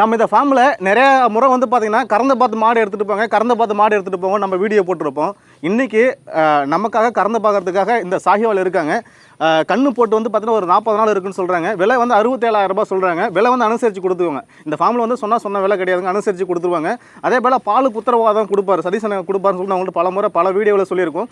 நம்ம இந்த ஃபார்மில் நிறைய முறை வந்து பார்த்திங்கன்னா கறந்த பார்த்து மாடு எடுத்துகிட்டு போங்க கறந்த பார்த்து மாடு எடுத்துகிட்டு போங்க நம்ம வீடியோ போட்டிருப்போம். இன்றைக்கி நமக்காக கறந்து பார்க்கறதுக்காக இந்த சாகிவால் இருக்காங்க. கண்ணு போட்டு வந்து பார்த்தீங்கன்னா ஒரு நாற்பது நாள் இருக்குன்னு சொல்கிறாங்க விலை வந்து அறுபத்தேழாயிரம் ரூபாய் சொல்கிறாங்க விலை வந்து அனுசரித்து கொடுத்துருவாங்க. இந்த ஃபார்மில் வந்து சொன்னால் சொன்ன விலை கிடையாதுங்க அனுசரித்து கொடுத்துருவாங்க. அதே போல் பாலுக்கு உத்தரவாதம் கொடுப்பாரு சதீசனை கொடுப்பாருன்னு சொல்லி அவங்கள்ட்ட பல முறை பல வீடியோவில் சொல்லியிருக்கோம்.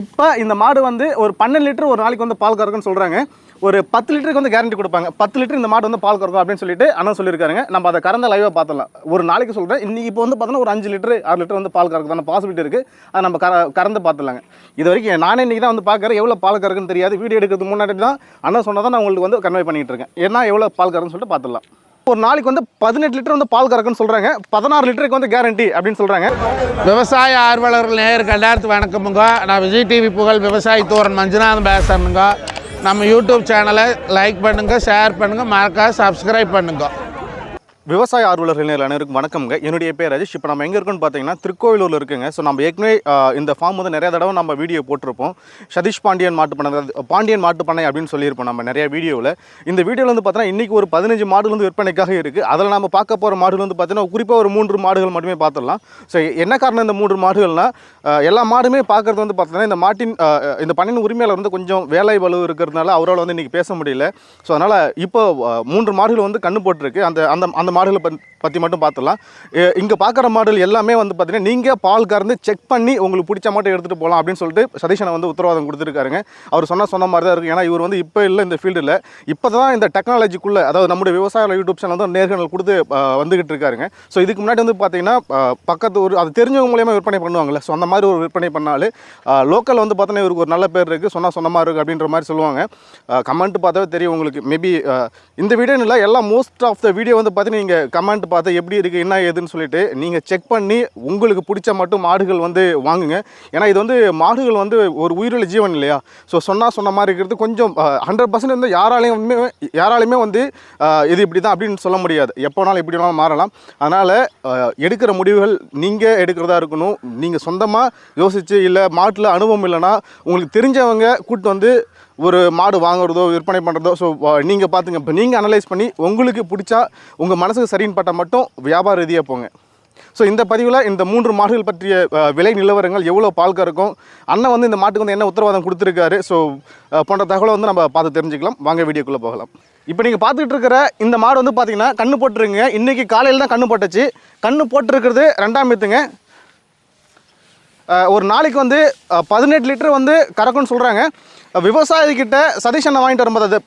இப்போ இந்த மாடு வந்து ஒரு பன்னெண்டு லிட்டர் ஒரு நாளைக்கு வந்து பால் கறக்குன்னு சொல்கிறாங்க ஒரு பத்து லிட்டருக்கு வந்து கேரண்டி கொடுப்பாங்க. பத்து லிட்டர் இந்த மாடு வந்து பால் கறக்கும் அப்படின்னு சொல்லிட்டு அண்ணன் சொல்லியிருக்காருங்க. நம்ம அதை கறந்த லைவாக பார்த்துடலாம். ஒரு நாளைக்கு சொல்கிறேன் இன்னைக்கு இப்போ வந்து பார்த்தோன்னா ஒரு அஞ்சு லிட்டர் ஆறு லிட்டர் வந்து பால் கறக்குதான பாசிபிலிட்டி இருக்குது அதை நம்ம கற கறந்து பார்த்துலாங்க இது வரைக்கும் நானே இன்றைக்கி தான் வந்து பார்க்குறேன். எவ்வளோ பால் கறக்குன்னு தெரியாது. வீடியோ எடுக்கிறதுக்கு முன்னாடி தான் அண்ணன் தான் நான் உங்களுக்கு வந்து கன்வே பண்ணிகிட்டு இருக்கேன். ஏன்னா எவ்வளோ பால் கறக்குன்னு சொல்லிட்டு பார்த்துடலாம். ஒரு நாளைக்கு வந்து பதினெட்டு லிட்டர் வந்து பால் கறக்குன்னு சொல்கிறாங்க பதினாறு லிட்டருக்கு வந்து கேரண்டி அப்படின்னு சொல்கிறாங்க விவசாய ஆர்வலர்கள் நேயருக்கு எல்லாத்துக்கும் வணக்கமுங்க. நான் விஜய் டிவி புகழ் விவசாயி தோரன் மஞ்சுநாதன் பேசுறேனுங்க. நம்ம யூடியூப் சேனலை லைக் பண்ணுங்கள் ஷேர் பண்ணுங்கள் மறக்காது சப்ஸ்கிரைப் பண்ணுங்க. விவசாய ஆர்வலர்கள் அனைவருக்கும் வணக்கம்ங்க. என்னுடைய பேர் ராஜேஷ். இப்போ நம்ம எங்கே இருக்கோம்னு பார்த்தீங்கன்னா திருக்கோவிலூரில் இருக்குங்க. ஸோ நம்ம ஏற்கனவே இந்த ஃபார்ம் வந்து நிறைய தடவை நம்ம வீடியோ போட்டிருப்போம். சதீஷ் பாண்டியன் மாட்டு பண்ணை பாண்டியன் மாட்டு பண்ணை அப்படின்னு சொல்லியிருப்போம் நம்ம நிறைய வீடியோவில் இந்த வீடியோவில் வந்து பார்த்தீங்கன்னா இன்றைக்கி ஒரு பதினஞ்சு மாடுகள் வந்து விற்பனைக்காக இருக்குது அதில் நம்ம பார்க்க போகிற மாடுகள் வந்து பார்த்தீங்கன்னா குறிப்பாக ஒரு மூன்று மாடுகள் மட்டுமே பார்த்துடலாம் ஸோ என்ன காரணம் இந்த மூன்று மாடுகள்னால் எல்லா மாடுமே பார்க்குறது வந்து பார்த்தீங்கன்னா இந்த மாட்டின் இந்த பண்ணின் உரிமையாளர் வந்து கொஞ்சம் வேலை வலு இருக்கிறதுனால அவரால் வந்து இன்றைக்கி பேச முடியல. ஸோ அதனால் இப்போ மூன்று மாடுகள் வந்து கண்ணு போட்டிருக்கு. அந்த அந்த அந்த மாடுகளை பத்- பற்றி மட்டும் பார்த்துடலாம் இங்கே பார்க்குற மாடல் எல்லாமே வந்து பார்த்தீங்கன்னா நீங்கள் பால் கறந்து செக் பண்ணி உங்களுக்கு பிடிச்ச மாட்டை எடுத்துகிட்டு போகலாம் அப்படின்னு சொல்லிட்டு சதீஷனை வந்து உத்தரவாதம் கொடுத்துருக்காருங்க. அவர் சொன்னால் சொன்ன மாதிரி தான் இருக்குது ஏன்னா இவர் வந்து இப்போ இல்லை இந்த ஃபீல்டில் இப்போ தான் இந்த டெக்னாலஜிக்குள்ளே அதாவது நம்முடைய விவசாய யூடியூப் சேனல் வந்து நேர்காணல் கொடுத்து வந்துகிட்டு இருக்காருங்க. ஸோ இதுக்கு முன்னாடி வந்து பார்த்தீங்கன்னா பக்கத்து ஒரு அது தெரிஞ்சவங்க மூலியமாக விற்பனை பண்ணுவாங்கல்ல. ஸோ அந்த மாதிரி ஒரு விற்பனை பண்ணாலே லோக்கல் வந்து பார்த்தீங்கன்னா இவருக்கு ஒரு நல்ல பேர் இருக்குது சொன்னால் சொன்ன மாதிரி இருக்குது அப்படின்ற மாதிரி சொல்லுவாங்க. கமெண்ட் பார்த்தாவே தெரியும் உங்களுக்கு. மேபி இந்த வீடியோன்னு இல்லை எல்லாம் மோஸ்ட் ஆஃப் த வீடியோ வந்து பார்த்தீங்கன்னா நீங்கள் கமெண்ட் பார்த்து எப்படி இருக்குது என்ன ஏதுன்னு சொல்லிட்டு நீங்கள் செக் பண்ணி உங்களுக்கு பிடிச்ச மட்டும் மாடுகள் வந்து வாங்குங்க. ஏன்னா இது வந்து மாடுகள் வந்து ஒரு உயிருள்ள ஜீவன் இல்லையா? ஸோ சொன்னால் சொன்ன மாதிரி இருக்கிறது கொஞ்சம் ஹண்ட்ரட் பர்சன்ட் வந்து யாராலையும் யாராலையுமே வந்து இது இப்படி தான் அப்படின்னு சொல்ல முடியாது. எப்போனாலும் எப்படி வேணாலும் மாறலாம். அதனால் எடுக்கிற முடிவுகள் நீங்கள் எடுக்கிறதா இருக்கணும். நீங்கள் சொந்தமாக யோசித்து இல்லை மாட்டில் அனுபவம் இல்லைன்னா உங்களுக்கு தெரிஞ்சவங்க கூட்டு வந்து ஒரு மாடு வாங்குறதோ விற்பனை பண்ணுறதோ ஸோ நீங்கள் பார்த்துங்க இப்போ நீங்கள் அனலைஸ் பண்ணி உங்களுக்கு பிடிச்சா உங்கள் மனசுக்கு சரின்னு பட்டால் மட்டும் வியாபார ரீதியாக போங்க. ஸோ இந்த பதிவில் இந்த மூன்று மாடுகள் பற்றிய விலை நிலவரங்கள் எவ்வளோ பால் கறக்கும் அண்ணன் வந்து இந்த மாட்டுக்கு வந்து என்ன உத்தரவாதம் கொடுத்துருக்காரு ஸோ போன்ற தகவலை வந்து நம்ம பார்த்து தெரிஞ்சுக்கலாம். வாங்க வீடியோக்குள்ளே போகலாம். இப்போ நீங்கள் பார்த்துட்டு இருக்கிற இந்த மாடு வந்து பார்த்தீங்கன்னா கண்ணு போட்டுருங்க. இன்றைக்கி காலையில் தான் கண்ணு போட்டுச்சு. கண்ணு போட்டிருக்கிறது ரெண்டாம் எத்துங்க ஒரு நாளைக்கு வந்து பதினெட்டு லிட்டர் வந்து கறக்கும்னு சொல்கிறாங்க விவசாயிகிட்ட சதீஷ் வாங்கிட்டு வரும்போது அது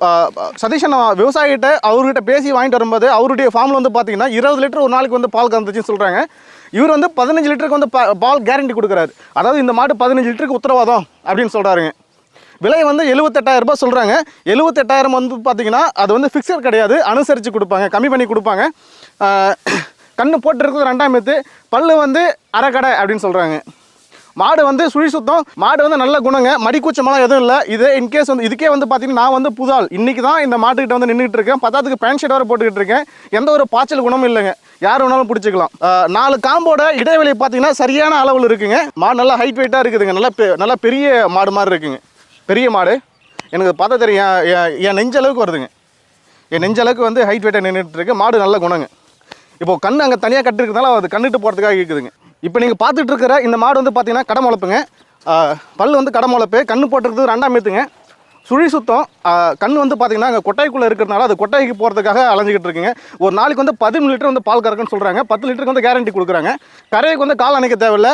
சதீஷ் விவசாயிகிட்ட அவர்கிட்ட பேசி வாங்கிட்டு வரும்போது அவருடைய ஃபார்மில் வந்து பார்த்தீங்கன்னா இருபது லிட்டர் ஒரு நாளைக்கு வந்து பால் கறந்துச்சுன்னு சொல்கிறாங்க இவர் வந்து பதினஞ்சு லிட்டருக்கு வந்து பால் கேரண்டி கொடுக்குறாரு. அதாவது இந்த மாடு பதினஞ்சு லிட்டருக்கு உத்தரவாதம் அப்படின்னு சொல்கிறாருங்க விலை வந்து எழுபத்தெட்டாயிரம் ரூபாய் சொல்கிறாங்க எழுபத்தெட்டாயிரம் வந்து பார்த்தீங்கன்னா அது வந்து ஃபிக்ஸர் கிடையாது. அனுசரித்து கொடுப்பாங்க. கம்மி பண்ணி கொடுப்பாங்க. கண்ணு போட்டுருக்கிறது ரெண்டாம் எத்து. பல்லு வந்து அரைக்கடை அப்படின்னு சொல்கிறாங்க மாடு வந்து சுழி சுத்தம். மாடு வந்து நல்ல குணங்க. மடிக்கூச்சமெல்லாம் எதுவும் இல்லை. இது இன்கேஸ் வந்து இதுக்கே வந்து பார்த்தீங்கன்னா நான் வந்து புதால். இன்றைக்கி தான் இந்த மாட்டுக்கிட்ட வந்து நின்றுட்டு இருக்கேன். பத்தாத்துக்கு பேண்ட் ஷர்ட் வர போட்டுக்கிட்டு இருக்கேன். எந்த ஒரு பாய்ச்சல் குணமும் இல்லைங்க. யார் வேணாலும் பிடிச்சிக்கலாம். நாலு காம்போட இடைவெளி பார்த்தீங்கன்னா சரியான அளவில் இருக்குங்க. மாடு நல்லா ஹைட் வெயிட்டாக இருக்குதுங்க. நல்லா பெ- நல்லா பெரிய மாடு மாதிரி இருக்குங்க. பெரிய மாடு. எனக்கு பார்த்தா தெரியும். என் நெஞ்ச அளவுக்கு வருதுங்க. என் நெஞ்ச அளவுக்கு வந்து ஹைட் வெயிட்டாக நின்றுட்டு இருக்கு. மாடு நல்ல குணங்க. இப்போது கண் அங்கே தனியாக கட்டிருக்கிறதுனால அது கண்ணுட்டு போகிறதுக்காக இருக்குதுங்க இப்போ நீங்கள் பார்த்துட்டு இருக்கிற இந்த மாடு வந்து பார்த்தீங்கன்னா கடை முளைப்புங்க பல் வந்து கடை முளைப்பு கண்ணு போட்டிருக்கிறது ரெண்டாம் மீத்துங்க சுழி சுத்தம் கண் வந்து பார்த்தீங்கன்னா அங்கே கொட்டாய்க்குள்ளே இருக்கிறதுனால அது கொட்டாய்க்கு போகிறதுக்காக அலைஞ்சிக்கிட்டு இருக்குங்க. ஒரு நாளைக்கு வந்து பதிமூணு லிட்டர் வந்து பால் கறக்குன்னு சொல்கிறாங்க பத்து லிட்டருக்கு வந்து கேரண்டி கொடுக்குறாங்க. கரைக்கு வந்து கால் அணைக்க தேவையில்ல.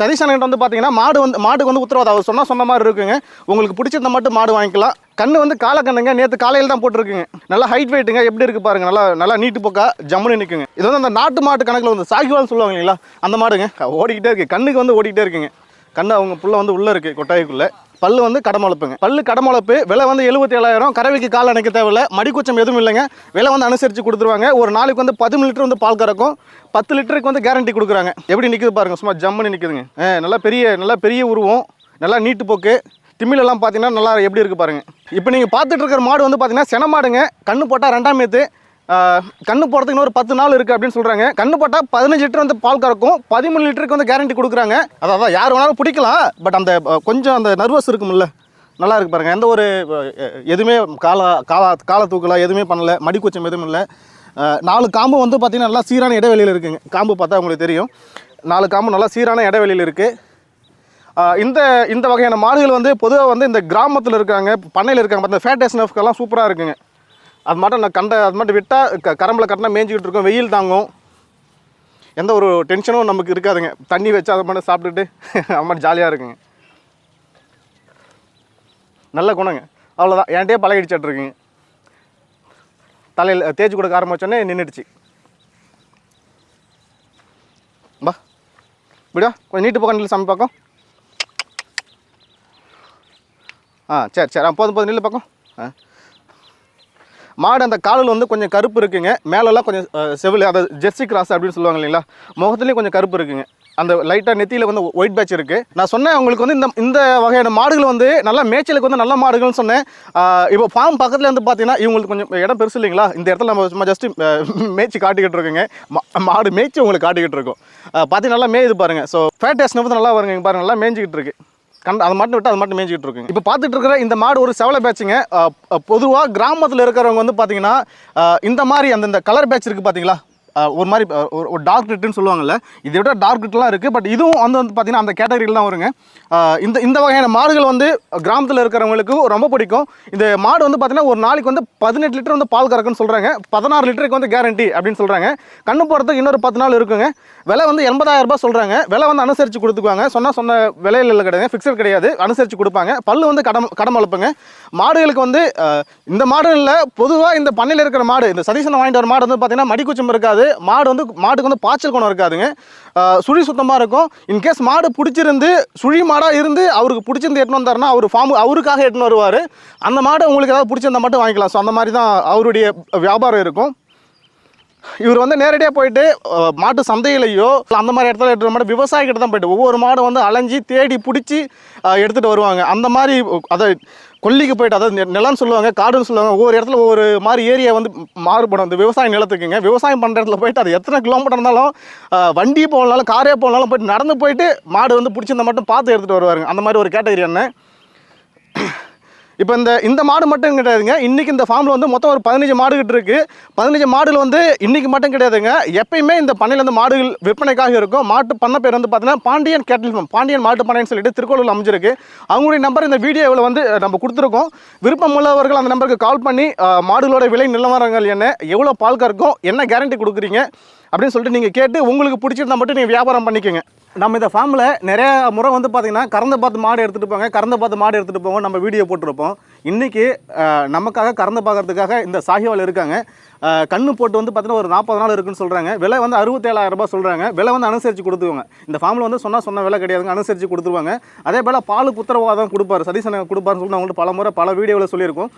சதீஷன் வந்து பார்த்தீங்கன்னா மாடு வந்து மாடுக்கு வந்து உத்தரவாதம். அவர் சொன்னால் சொன்ன மாதிரி இருக்குங்க. உங்களுக்கு பிடிச்சத மட்டும் மாடு வாங்கிக்கலாம். கண்ணு வந்து காலை கண்ணுங்க. நேற்று காலையில் தான் போட்டிருக்குங்க. நல்லா ஹைட் வெயிட்டுங்க எப்படி இருக்குது பாருங்க. நல்லா நல்லா நீட்டு போக்கா ஜம்முன்னு நிற்குங்க இது வந்து அந்த நாட்டு மாட்டு கணக்கில் வந்து சாகிவான்னு சொல்லுவாங்க இல்லைங்களா? அந்த மாடுங்க. ஓடிக்கிட்டே இருக்கு. கண்ணுக்கு வந்து ஓடிக்கிட்டே இருக்குங்க. கண்ணு அவங்க புள்ள வந்து உள்ளே இருக்குது கொட்டாய்க்குள்ளே. பல்லு வந்து கடமளப்புங்க பல்லு கடமளப்பு விலை வந்து எழுபத்தி ஏழாயிரம் கறவைக்கு கால் அணைக்க தேவையில்ல. மடிக்குச்சம் எதுவும் இல்லைங்க. விலை வந்து அனுசரித்து கொடுத்துருவாங்க. ஒரு நாளைக்கு வந்து பதிமூணு லிட்டர் வந்து பால் கறக்கும். பத்து லிட்டருக்கு வந்து கேரண்டி கொடுக்குறாங்க. எப்படி நிற்குது பாருங்க. சும்மா ஜம்முன்னு நிற்குதுங்க நல்லா பெரிய நல்லா பெரிய உருவம். நல்லா நீட்டு போக்கு. திம்மிலெல்லாம் பார்த்தீங்கன்னா நல்லா எப்படி இருக்குது பாருங்கள் இப்போ நீங்கள் பார்த்துட்டு இருக்கிற மாடு வந்து பார்த்தீங்கன்னா சென மாடுங்க. கண்ணு போட்டால் ரெண்டாம் மேத்து. கண்ணு போடுறதுக்கு ஒரு பத்து நாள் இருக்குது அப்படின்னு சொல்கிறாங்க கண்ணு போட்டால் பதினஞ்சு லிட்டர் வந்து பால் கறக்கும். பதிமூணு லிட்டருக்கு வந்து கேரண்டி கொடுக்குறாங்க. அதான் யார் வேணாலும் பிடிக்கலாம். பட் அந்த கொஞ்சம் அந்த நர்வஸ் இருக்கும்ல. நல்லா இருக்கு பாருங்கள் எந்த ஒரு எதுவுமே கால காலா கால தூக்கலாம் எதுவுமே பண்ணலை. மடிக்கூச்சம் எதுவும் இல்லை. நாலு காம்பு வந்து பார்த்திங்கன்னா நல்லா சீரான இடைவெளியில் இருக்குங்க. காம்பு பார்த்தா உங்களுக்கு தெரியும். நாலு காம்பு நல்லா சீரான இடைவெளியில் இருக்குது இந்த இந்த வகையான மாடுகள் வந்து பொதுவாக வந்து இந்த கிராமத்தில் இருக்காங்க பண்ணையில் இருக்காங்க. இந்த ஃபேட்டேஷனஃப்க்கெல்லாம் சூப்பராக இருக்குங்க. அது மட்டும் நான் கண்ட அது மட்டும் விட்டால் க கரம்பில் கட்டினா மேய்ஞ்சிக்கிட்டு இருக்கோம் வெயில் தாங்கும். எந்த ஒரு டென்ஷனும் நமக்கு இருக்காதுங்க. தண்ணி வச்சு அதை மட்டும் சாப்பிட்டுட்டு அது மட்டும் ஜாலியாக இருக்குங்க. நல்ல குணங்க. அவ்வளோதான் என்கிட்டயே பழகிடுச்சிட்டு தலையில் தேய்ச்சி கொடுக்க ஆரம்பிச்சோன்னே நின்றுடுச்சு பா இப்படியா கொஞ்சம் நீட்டு பக்கம் சமைப்பாக்கம் சாமி பக்கம் ஆ சரி சரி. ஆ போதும் போதும். நில்லு பக்கம். ஆ. மாடு அந்த காலில் வந்து கொஞ்சம் கருப்பு இருக்குங்க. மேலெல்லாம் கொஞ்சம் செவில். அதை ஜெர்சி கிராஸ் அப்படின்னு சொல்லுவாங்க இல்லைங்களா? முகத்துலேயும் கொஞ்சம் கருப்பு இருக்குங்க. அந்த லைட்டாக நெத்தியில் வந்து ஒயிட் பேட்ச் இருக்குது நான் சொன்னேன் உங்களுக்கு வந்து இந்த இந்த வகையான மாடுகள் வந்து நல்லா மேய்ச்சலுக்கு வந்து நல்ல மாடுகள்னு சொன்னேன். இப்போ ஃபார்ம் பக்கத்தில் வந்து பார்த்தீங்கன்னா இவங்களுக்கு கொஞ்சம் இடம் பெருசு இல்லைங்களா? இந்த இடத்துல நம்ம சும்மா ஜஸ்ட்டு மேய்ச்சி காட்டிக்கிட்டு இருக்கோங்க. மா- மாடு மேய்ச்சி உங்களுக்கு காட்டிக்கிட்டு இருக்கோம். பார்த்தீங்கன்னா நல்லா மேயுது பாருங்கள் ஸோ ஃபேட் டேஸ்ட் வந்து நல்லா வருங்க பாருங்கள் நல்லா மேய்ஞ்சிக்கிட்டு இருக்குது கண்ட அதை மட்டும் விட்டு அது மட்டும் மேய்ஞ்சிட்டு இருக்குங்க. இப்போ பார்த்துட்டு இருக்கிற இந்த மாடு ஒரு செவலை பேட்சுங்க. பொதுவாக கிராமத்தில் இருக்கிறவங்க வந்து பார்த்தீங்கன்னா இந்த மாதிரி அந்த இந்த கலர் பேட்ச் இருக்குது பார்த்தீங்களா ஒரு மாதிரி ஒரு- ஒரு டார்க் ரெட்டுன்னு சொல்லுவாங்கல்ல இதை விட டார்க் ரெட்லாம் இருக்குது பட் இதுவும் வந்து வந்து பார்த்திங்கன்னா அந்த கேட்டகரியில் தான் வருங்க. இந்த இந்த வகையான மாடுகள் வந்து கிராமத்தில் இருக்கிறவங்களுக்கு ரொம்ப பிடிக்கும். இந்த மாடு வந்து பார்த்தீங்கன்னா ஒரு நாளைக்கு வந்து பதினெட்டு லிட்டர் வந்து பால் கறக்குன்னு சொல்கிறாங்க பதினாறு லிட்டருக்கு வந்து கேரண்டி அப்படின்னு சொல்கிறாங்க கண்ணு போடுறதுக்கு இன்னொரு பத்து நாள் இருக்குங்க. விலை வந்து எண்பதாயிரம் ரூபாய் சொல்கிறாங்க விலை வந்து அனுசரித்து கொடுத்துக்குவாங்க. சொன்னால் சொன்ன விலையில் இல்லை கிடையாது. ஃபிக்ஸட் கிடையாது. அனுசரித்து கொடுப்பாங்க. பல் வந்து கடம் கடம் வளர்ப்புங்க மாடுகளுக்கு வந்து இந்த இந்த மாடுகளில் பொதுவாக இந்த பண்ணையில் இருக்கிற மாடு இந்த சதீசனை வாங்கிட்டு வர மாடு வந்து பார்த்திங்கன்னா மடிக்குச்சம் இருக்காது. மாடு வந்து மாட்டுக்கு வந்து பாய்ச்சல் குணம் இருக்காதுங்க. சுழி சுத்தமாக இருக்கும். இன்கேஸ் மாடு பிடிச்சிருந்து சுழி மாடாக இருந்து அவருக்கு பிடிச்சிருந்து எட்டுன்னு வந்தாருன்னா அவர் ஃபார்ம் அவருக்காக எட்டுன்னு வருவார். அந்த மாடு உங்களுக்கு ஏதாவது பிடிச்சிருந்தா மட்டும் வாங்கிக்கலாம். ஸோ அந்த மாதிரி தான் அவருடைய வியாபாரம் இருக்கும். இவர் வந்து நேரடியாக போயிட்டு மாட்டு சந்தையிலையோ அந்த மாதிரி இடத்துல எடுத்துகிற மாட்டு விவசாயிகிட்ட தான் போயிட்டு ஒவ்வொரு மாடும் வந்து அலைஞ்சி தேடி பிடிச்சி எடுத்துகிட்டு வருவாங்க. அந்த மாதிரி அதை கொல்லிக்கு போயிட்டு அதாவது நெ- நிலம்னு சொல்லுவாங்க காடுன்னு சொல்லுவாங்க ஒவ்வொரு இடத்துல ஒவ்வொரு மாதிரி ஏரியா வந்து மாறுபடும். அந்த விவசாய நிலத்துக்குங்க. விவசாயம் பண்ணுற இடத்துல போயிட்டு அது எத்தனை கிலோமீட்டர் இருந்தாலும் வண்டி போகலனாலும் காரே போகலனாலும் போயிட்டு நடந்து போயிட்டு மாடு வந்து பிடிச்சிருந்தா மட்டும் பார்த்து எடுத்துகிட்டு வருவாருங்க. அந்த மாதிரி ஒரு கேட்டகரி என்ன? இப்போ இந்த இந்த மாடு மட்டும் கிடையாதுங்க. இன்றைக்கி இந்த ஃபார்மில் வந்து மொத்தம் ஒரு பதினஞ்சு மாடுகிட்ட இருக்குது பதினஞ்சு மாடுகள் வந்து இன்றைக்கி மட்டும் கிடையாதுங்க. எப்பயுமே இந்த பண்ணையில் வந்து மாடுகள் விற்பனைக்காக இருக்கும். மாட்டு பண்ணை பேர் வந்து பார்த்தீங்கன்னா பாண்டியன் கேட்டில் ஃபார்ம் பாண்டியன் மாட்டு பண்ணைன்னு சொல்லிட்டு திருக்கோளூர் அமைஞ்சிருக்கு. அவங்களுடைய நம்பர் இந்த வீடியோவில் வந்து நம்ம கொடுத்துருக்கோம். விருப்பம் உள்ளவர்கள் அந்த நம்பருக்கு கால் பண்ணி மாடுகளோட விலை நிலவரங்கள் என்ன எவ்வளோ பால் கறக்கும் என்ன கேரண்டி கொடுக்குறீங்க அப்படின்னு சொல்லிட்டு நீங்கள் கேட்டு உங்களுக்கு பிடிச்சிருந்தா மட்டும் நீங்கள் வியாபாரம் பண்ணிக்கோங்க. நம்ம இந்த ஃபார்மில் நிறைய முறை வந்து பார்த்தீங்கன்னா கறந்து பார்த்து மாடு எடுத்துகிட்டு போங்க கறந்து பார்த்து மாடு எடுத்துகிட்டு போங்க நம்ம வீடியோ போட்டிருப்போம். இன்றைக்கி நமக்காக கறந்து பார்க்கறதுக்காக இந்த சாகிவால் இருக்காங்க. கண்ணு போட்டு வந்து பார்த்தீங்கன்னா ஒரு நாற்பது நாள் இருக்குன்னு சொல்கிறாங்க விலை வந்து அறுபத்தேழாயிரம் ரூபாய் சொல்கிறாங்க விலை வந்து அனுசரித்து கொடுத்துருவாங்க இந்த ஃபார்மில் வந்து சொன்னால் சொன்ன விலை கிடையாதுங்க. அனுசரித்து கொடுத்துருவாங்க. அதே போல் பால் புத்திரவாதம் கொடுப்பாரு. சதீசனை கொடுப்பாருன்னு சொல்லி அவங்கள்ட்ட பல முறை பல வீடியோவில் சொல்லியிருக்கோம்.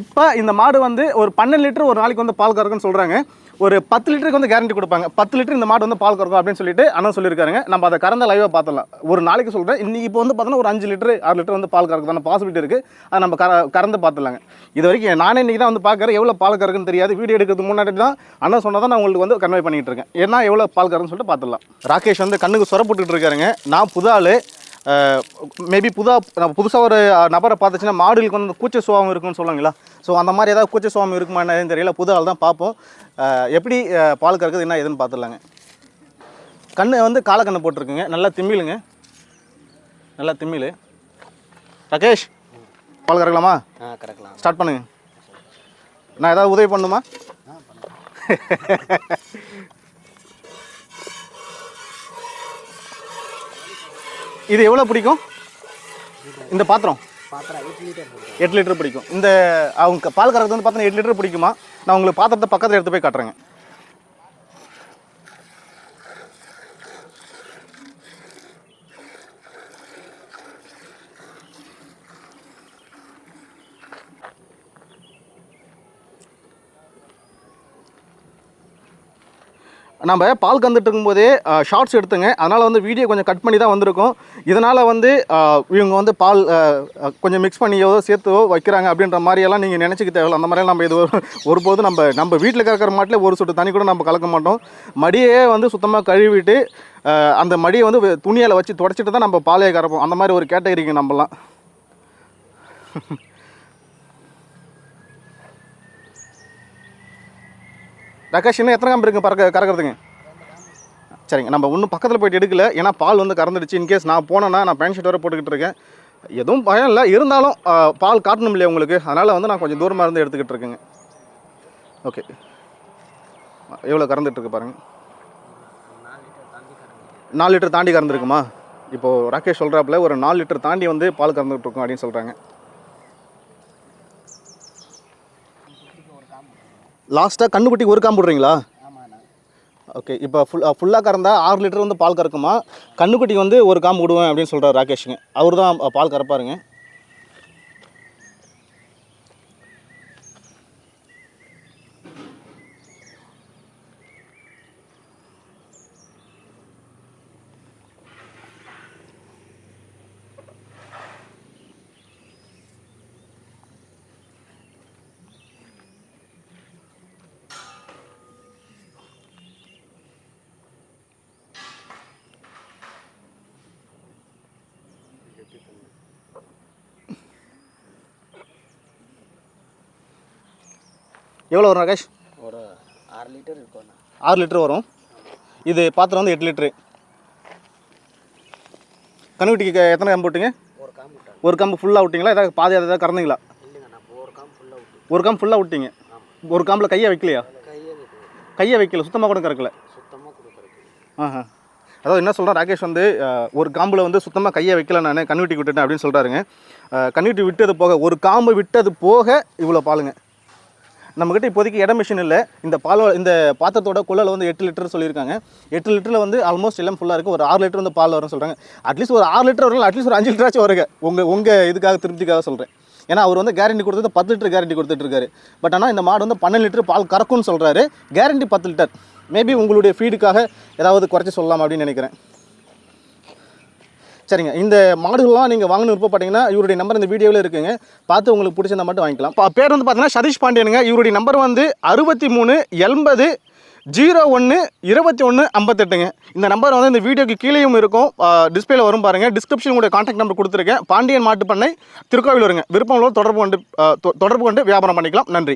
இப்போ இந்த மாடு வந்து ஒரு பன்னெண்டு லிட்டர் ஒரு நாளைக்கு வந்து பால் கறக்குன்னு சொல்கிறாங்க ஒரு பத்து லிட்டருக்கு வந்து கேரண்டி கொடுப்பாங்க. பத்து லிட்டர் இந்த மாடு வந்து பால் கறக்கும் அப்படின்னு சொல்லிட்டு அண்ணன் சொல்லியிருக்காங்க நம்ம அதை கறந்த லைவாக பார்த்துடலாம். ஒரு நாளைக்கு சொல்கிறேன் இன்னைக்கு இப்போ வந்து பார்த்தோன்னா ஒரு அஞ்சு லிட்டர் ஆறு லிட்டர் வந்து பால் கறக்குதான பாசிபிலிட்டி இருக்குது அதை நம்ம கற கறந்து பார்த்துலாங்க இது வரைக்கும் நானே இன்றைக்கி தான் வந்து பார்க்குறேன். எவ்வளோ பால் கறக்குன்னு தெரியாது. வீடியோ எடுக்கிறதுக்கு முன்னாடி தான் அண்ணன் சொன்னால் தான் நான் உங்களுக்கு வந்து கன்வே பண்ணிகிட்டு இருக்கேன். ஏன்னா எவ்வளோ பால் கறக்குன்னு சொல்லிட்டு பார்த்துடலாம். ராகேஷ் வந்து கண்ணுக்கு சொர இருக்காருங்க. நான் புது ஆள். மேபி புதா நம்ம புதுசாக ஒரு நபரை பார்த்துச்சுன்னா மாடுகளுக்கு வந்து கூச்ச சுபாவம் இருக்குன்னு சொல்லுவாங்களா? ஸோ அந்த மாதிரி ஏதாவது கூச்ச சுபாவம் இருக்குமா என்னன்னு தெரியல. புது ஆள் தான் பார்ப்போம். எப்படி பால் கறக்குது என்ன ஏதுன்னு பார்த்துடலாங்க. கண்ணு வந்து காலக்கண்ணு போட்டிருக்குங்க. நல்லா திமிலுங்க. நல்லா திமிழ் ராகேஷ் பால் கறக்கலாமா? கறக்கலாம். ஸ்டார்ட் பண்ணுங்க. நான் ஏதாவது உதவி பண்ணுமா இது எவ்வளோ பிடிக்கும்? இந்த பாத்திரம்? எட்டு லிட்டர் எட்டு லிட்டர் பிடிக்கும். இந்த அவங்க பால் கறக்கிறது வந்து பார்த்தீங்கன்னா எட்டு லிட்டர் பிடிக்குமா? நான் உங்களுக்கு பாத்திரத்தை பக்கத்தில் எடுத்து போய் காட்டுறேங்க. நம்ம பால் கந்துட்டு இருக்கும்போதே ஷார்ட்ஸ் எடுத்துங்க. அதனால் வந்து வீடியோ கொஞ்சம் கட் பண்ணி தான் வந்திருக்கும். இதனால் வந்து இவங்க வந்து பால் கொஞ்சம் மிக்ஸ் பண்ணியோ சேர்த்தோ வைக்கிறாங்க அப்படின்ற மாதிரியெல்லாம் நீங்கள் நினச்சிக்க தேவையில்ல. அந்த மாதிரிலாம் நம்ம இது ஒரு- நம்ம நம்ம வீட்டில் கறக்கிற மாட்டில் ஒரு சொட்டு தண்ணி கூட நம்ம கலக்க மாட்டோம். மடியே வந்து சுத்தமாக கழுவிட்டு அந்த மடியை வந்து துணியால் வச்சு தொடச்சிட்டு தான் நம்ம பாலையை கறப்போம். அந்த மாதிரி ஒரு கேட்டகரிங்க நம்மலாம். ரகேஷ் இன்னும் எத்தனை கம்பு இருக்குது பறக்க கறக்கிறதுங்க சரிங்க நம்ம ஒன்றும் பக்கத்தில் போயிட்டு எடுக்கல. ஏன்னா பால் வந்து கறந்துடுச்சு. இன்கேஸ் நான் போனேன்னா நான் பேண்ட் ஷர்ட் வர போட்டுக்கிட்டு இருக்கேன். எதுவும் பயம் இல்லை. இருந்தாலும் பால் காட்டணும் இல்லையா உங்களுக்கு? அதனால் வந்து நான் கொஞ்சம் தூரமாக இருந்து எடுத்துக்கிட்டு இருக்கேங்க. ஓகே எவ்வளோ கறந்துட்டுருக்கு பாருங்கள் நாலு லிட்டர் தாண்டி கறந்துருக்குமா? இப்போது ராகேஷ் சொல்கிறாப்புல ஒரு நாலு லிட்டர் தாண்டி வந்து பால் கறந்துகிட்ருக்கோம் இருக்கோம் அப்படின்னு சொல்கிறாங்க லாஸ்ட்டாக கண்ணுக்குட்டிக்கு ஒரு காம்பு விடுறீங்களா? ஓகே இப்போ ஃபுல் ஃபுல்லாக கறந்தா ஆறு லிட்டர் வந்து பால் கறக்குமா? கண்ணுக்குட்டி வந்து ஒரு காம்பு விடுவேன் அப்படின்னு சொல்கிறார் ராகேஷுங்க. அவர் தான் பால் கறப்பாருங்க. எவ்வளோ வரும் ராகேஷ்? ஒரு ஆறு லிட்டர் இருக்கும்ண்ணா ஆறு லிட்டர் வரும். இது பாத்திரம் வந்து எட்டு லிட்ரு கண்ணுக்குட்டிக்கு எத்தனை காம்பு விட்டீங்க ஒரு காம்பு விட்டாங்க ஒரு காம்பு ஃபுல்லாக விட்டீங்களா? ஏதாவது பாதி ஏதாவது கறந்தீங்களா? ஒரு காம்பு ஃபுல்லாக விட்டு ஒரு காம்பு ஃபுல்லாக விட்டீங்க. ஒரு காம்பில் கையை வைக்கலையா? கையே வைக்கல. சுத்தமாக கூட கறக்கல. ஆஹா. அதாவது என்ன சொல்கிறேன் ராகேஷ் வந்து ஒரு காம்பில் வந்து சுத்தமாக கையை வைக்கல நான் கண்ணுட்டி விட்டுட்டேன் அப்படின்னு சொல்கிறாருங்க கண்ணுட்டி விட்டது போக ஒரு காம்பு விட்டது போக இவ்வளோ பாலுங்க. நம்மக்கிட்ட இப்போதைக்கு இடம் மிஷின் இல்லை. இந்த பால் இந்த பாத்திரத்தோட குழல் வந்து எட்டு லிட்டர் சொல்லியிருக்காங்க. எட்டு லிட்டரில் வந்து ஆல்மோஸ்ட் எல்லாம் ஃபுல்லாக இருக்குது ஒரு ஆறு லிட்டர் வந்து பால் வரும்னு சொல்கிறாங்க அட்லீஸ்ட் ஒரு ஆறு லிட்டர் வரலாம் அட்லீஸ்ட் ஒரு அஞ்சு லிட்டராச்சும் வருங்க. உங்கள் உங்கள் இதுக்காக திருப்திக்காக சொல்கிறேன் ஏன்னா அவர் வந்து கேரண்டி கொடுத்தது பத்து லிட்டர் கேரண்டி கொடுத்துட்ருக்காரு. பட் ஆனால் இந்த மாடு வந்து பன்னெண்டு லிட்டர் பால் கறக்கும்னு சொல்கிறாரு கேரண்டி பத்து லிட்டர். மேபி உங்களுடைய ஃபீடுக்காக ஏதாவது குறைச்சி சொல்லலாம் அப்படின்னு நினைக்கிறேன். சரிங்க. இந்த மாடுகள்லாம் நீங்கள் வாங்கணும் விருப்பப்பட்டீங்கன்னா இவருடைய நம்பர் இந்த வீடியோவில் இருக்குங்க. பார்த்து உங்களுக்கு பிடிச்சிருந்தா மட்டும் வாங்கிக்கலாம். இப்போ பேர் வந்து பார்த்தீங்கன்னா சதீஷ் பாண்டியனுங்க. இவருடைய நம்பர் வந்து அறுபத்தி மூணு எண்பது ஜீரோ ஒன்று இருபத்தி ஒன்று ஐம்பத்தெட்டுங்க. இந்த நம்பர் வந்து இந்த வீடியோக்கு கீழேயும் இருக்கும். டிஸ்பிளேல வரும் பாருங்கள் டிஸ்கிரிப்ஷன் கூட காண்டாக்ட் நம்பர் கொடுத்துருக்கேன். பாண்டியன் மாட்டு பண்ணை திருக்கோவிலூருங்க. விருப்பம் தொடர்பு கொண்டு தொ- தொடர்பு கொண்டு வியாபாரம் பண்ணிக்கலாம். நன்றி.